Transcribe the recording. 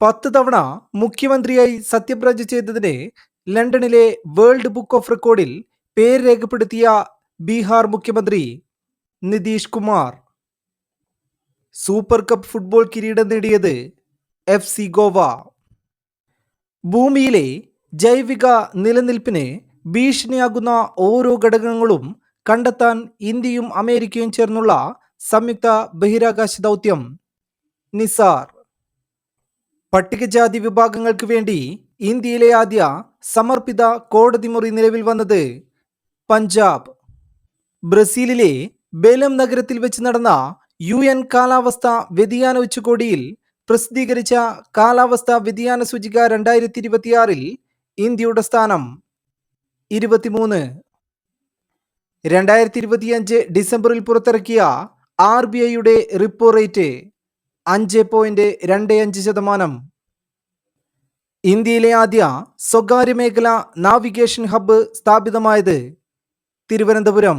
പത്ത് തവണ മുഖ്യമന്ത്രിയായി സത്യപ്രതിജ്ഞ ചെയ്തതിനെ ലണ്ടനിലെ വേൾഡ് ബുക്ക് ഓഫ് റെക്കോർഡിൽ പേര് രേഖപ്പെടുത്തിയ ബീഹാർ മുഖ്യമന്ത്രി Nitish Kumar. Super cup football കിരീടം നേടിയത് എഫ് സി ഗോവ. ഭൂമിയിലെ ജൈവിക നിലനിൽപ്പിന് ഭീഷണിയാകുന്ന ഓരോ ഘടകങ്ങളും കണ്ടെത്താൻ ഇന്ത്യയും അമേരിക്കയും ചേർന്നുള്ള സംയുക്ത ബഹിരാകാശ ദൗത്യം. നിസാർ. പട്ടികജാതി വിഭാഗങ്ങൾക്ക് വേണ്ടി ഇന്ത്യയിലെ ആദ്യ സമർപ്പിത കോടതി മുറി നിലവിൽ വന്നത് പഞ്ചാബ്. ബ്രസീലിലെ ബേലം നഗരത്തിൽ വെച്ച് നടന്ന യു എൻ കാലാവസ്ഥ വ്യതിയാന ഉച്ചകോടിയിൽ പ്രസിദ്ധീകരിച്ച കാലാവസ്ഥ വ്യതിയാന സൂചിക രണ്ടായിരത്തി ഇരുപത്തിയാറിൽ ഇന്ത്യയുടെ സ്ഥാനം ഇരുപത്തിമൂന്ന്. രണ്ടായിരത്തി ഇരുപത്തിയഞ്ച് ഡിസംബറിൽ പുറത്തിറക്കിയ ആർ ബി ഐയുടെ റിപ്പോ റേറ്റ് അഞ്ച് പോയിന്റ് രണ്ട് അഞ്ച് ശതമാനം. ഇന്ത്യയിലെ ആദ്യ സ്വകാര്യ മേഖല നാവിഗേഷൻ ഹബ്ബ് സ്ഥാപിതമായത് തിരുവനന്തപുരം.